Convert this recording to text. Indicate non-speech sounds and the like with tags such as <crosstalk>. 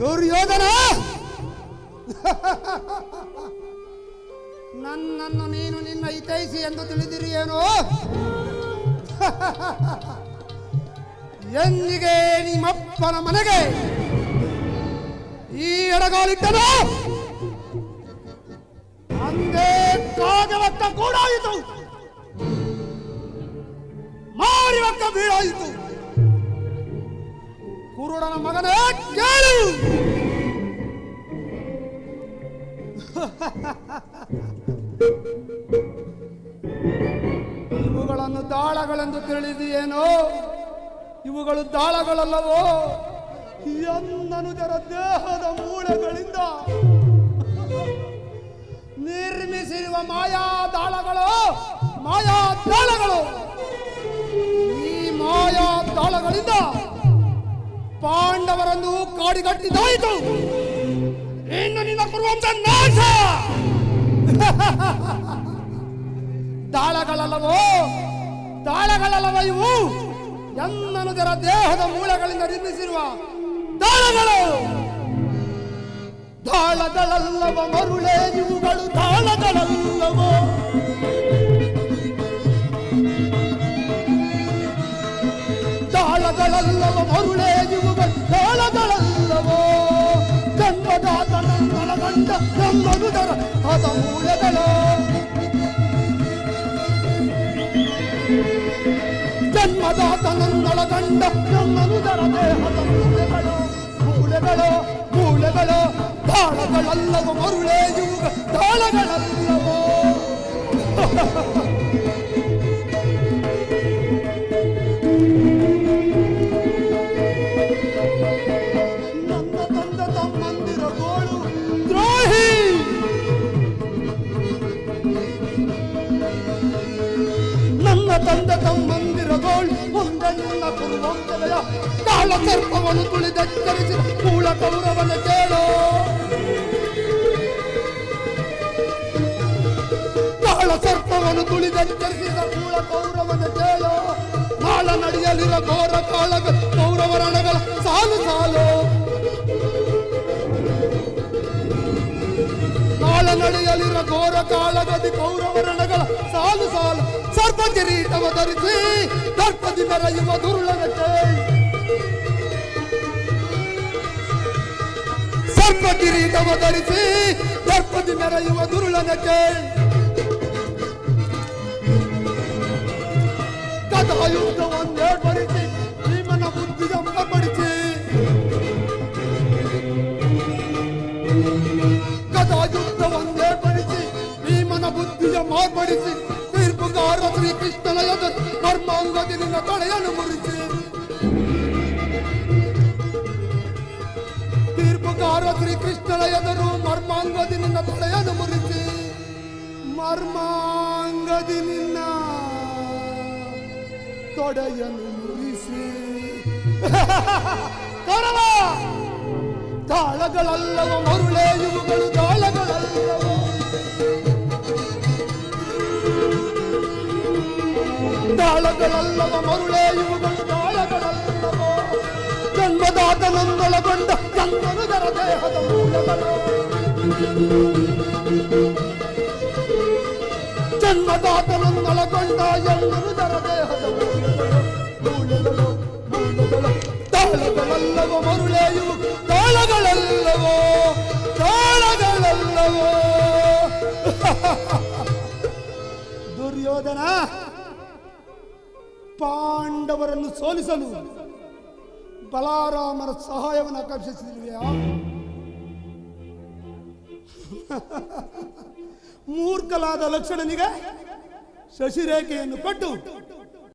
ದುರ್ಯೋಧನ ನನ್ನನ್ನು ನೀನು ನಿನ್ನ ಹಿತೈಸಿ ಎಂದು ತಿಳಿದಿರಿಯೇನೋ ಎಂದಿಗೆ ನಿಮ್ಮಪ್ಪನ ಮನೆಗೆ? ಈ ಎಡಗಾಲಿಟ್ಟನು? ಅಂದೇ ಕಾಗವಕ್ಕ ಕೂಡಾಯಿತು ಮಾರಿವಕ್ಕ ಬೀಳಾಯಿತು. ಕುರುಡನ ಮಗನೇ ಕೇಳು. ಇವುಗಳನ್ನು ದಾಳಗಳೆಂದು ತಿಳಿದಿಯೇನೋ? ಇವುಗಳು ದಾಳಗಳಲ್ಲವೋ? ಎನ್ನನುಜರ ದೇಹದ ಮೂಳೆಗಳಿಂದ. ನಿರ್ಮಿಸಿರುವ ಮಾಯಾ ದಾಳಗಳು ಮಾಯಾ ದಾಳಗಳು. ಈ ಮಾಯಾ ದಾಳಗಳಿಂದ ಪಾಂಡವರನ್ನು ಕಾಡಿಗಟ್ಟಿದಾಯಿತು ಇನ್ನು ನಿನ್ನ ಕೊಡುವಂತ ನಾಶ. ದಾಳಗಳಲ್ಲವೋ? ದಾಳಗಳಲ್ಲವ ಇವು? ಎನ್ನನುಜರ ದೇಹದ ಮೂಳೆಗಳಿಂದ ನಿರ್ಮಿಸಿರುವ ದಾಳಗಳು. ದಾಳಗಳಲ್ಲವ ಮರುಳೇ ಇವುಗಳು, ದಾಳಗಳಲ್ಲವೋ? ದಾಳಗಳಲ್ಲವ ಮರುಳೇ ಹದ ಮೂಳೆಗಳು ಗಂಡ ನಮ್ಮನುದರ ದೇಹದ ಮೂಳೆಗಳು ಮೂಳೆಗಳು ಮೂಳೆಗಳು ಇವುಗ ತಂದ ತಮ್ಮಂದಿರದೋಳ್ ಒಂದ ನಿನ್ನ ಕುರುವಂಶದಯ ಕಾಳ ಸರ್ಪವನ್ನು ತುಳಿದೆಚ್ಚರಿಸಿ ಕೂಳ ಕೌರವನ ಕೇಳೋ. ಕಾಳ ಸರ್ಪವನ್ನು ತುಳಿದೆಚ್ಚರಿಸಿದ ಕೂಳ ಕೌರವನ ಕೇಳು. ಕಾಳ ನಡೆಯಲಿರ ಘೋರ ಕಾಳಗ ಕೌರವರಣಗಳ ಸಾಲು ಸಾಲು. ಕಾಳ ನಡೆಯಲಿರ ಘೋರ ಕಾಳಗದಿ ಕೌರವರಣಗಳ ಸಾಲು ಸಾಲು. ಕಿರೀಟವ ಧರಿಸಿ ದರ್ಪದಿ ಮೆರೆಯುವ ದುರುಳನ ಕೇಳಿ ಸರ್ಪ ಕಿರೀಟವ ಧರಿಸಿ ದರ್ಪದಿ ಮೆರೆಯುವ ದುರುಳನ ಕೇಳಿ ಕಥಾಯುದ್ಧವನ್ನೇ ಬರಿಸಿ ಭೀಮನ ಬುದ್ಧಿಯಮ್ಮ ಪಡಿಸಿ ಕಥಾಯುದ್ಧವನ್ನೇ ಬರಿಸಿ ಭೀಮನ ಬುದ್ಧಿಯ ಮಾರ್ಪಡಿಸಿ ತೀರ್ಪುಗಾರ ಶ್ರೀಕೃಷ್ಣನ ಎದುರು ಮರ್ಮಾಂಗದಿ ನಿನ್ನ ತಲೆಯನ್ನು ಮುರಿಸಿ ತೀರ್ಪುಗಾರ ಶ್ರೀಕೃಷ್ಣನ ಎದುರು ಮರ್ಮಾಂಗದಿ ನಿನ್ನ ತಲೆಯನ್ನು ಮುರಿಸಿ ಮರ್ಮಾಂಗದಿ ನಿನ್ನ ತೊಡೆಯನ್ನು ಮುರಿಸಿ ಕೌರವ ತಾಳಗಳಲ್ಲವ ಮರುಳೇ ಇವುಗಳು ತಾಳಗಳಲ್ಲವ ತಾಳಗಳಲ್ಲವ ಮರುಳೇ ಇವುಗಳು ತಾಳಗಳಲ್ಲವ ಜನ್ಮದಾತನೊಂದೊಳಗೊಂಡ ಚಂದನುದರ ದೇಹದ ಮೂಲಗಳು ಜನ್ಮದಾತನೊಂದೊಳಗೊಂಡ ಎಲ್ಲರುದರ ದೇಹದ ಮೂಲಗಳು ಮೂಲಗಳು ತಾಳಗಳಲ್ಲವ ಮರುಳೇ ಇವು? ತಾಳಗಳಲ್ಲವೋ ತಾಳಗಳಲ್ಲವೋ <laughs> ದುರ್ಯೋಧನ! ಪಾಂಡವರನ್ನು ಸೋಲಿಸಲು ಬಲಾರಾಮರ ಸಹಾಯವನ್ನು ಆಕಾಂಕ್ಷಿಸಿರುವೆಯಾ <laughs> ಮೂರ್ಖಲಾದ ಲಕ್ಷಣನಿಗೆ ಶಶಿರೇಖೆಯನ್ನು ಕೊಟ್ಟು.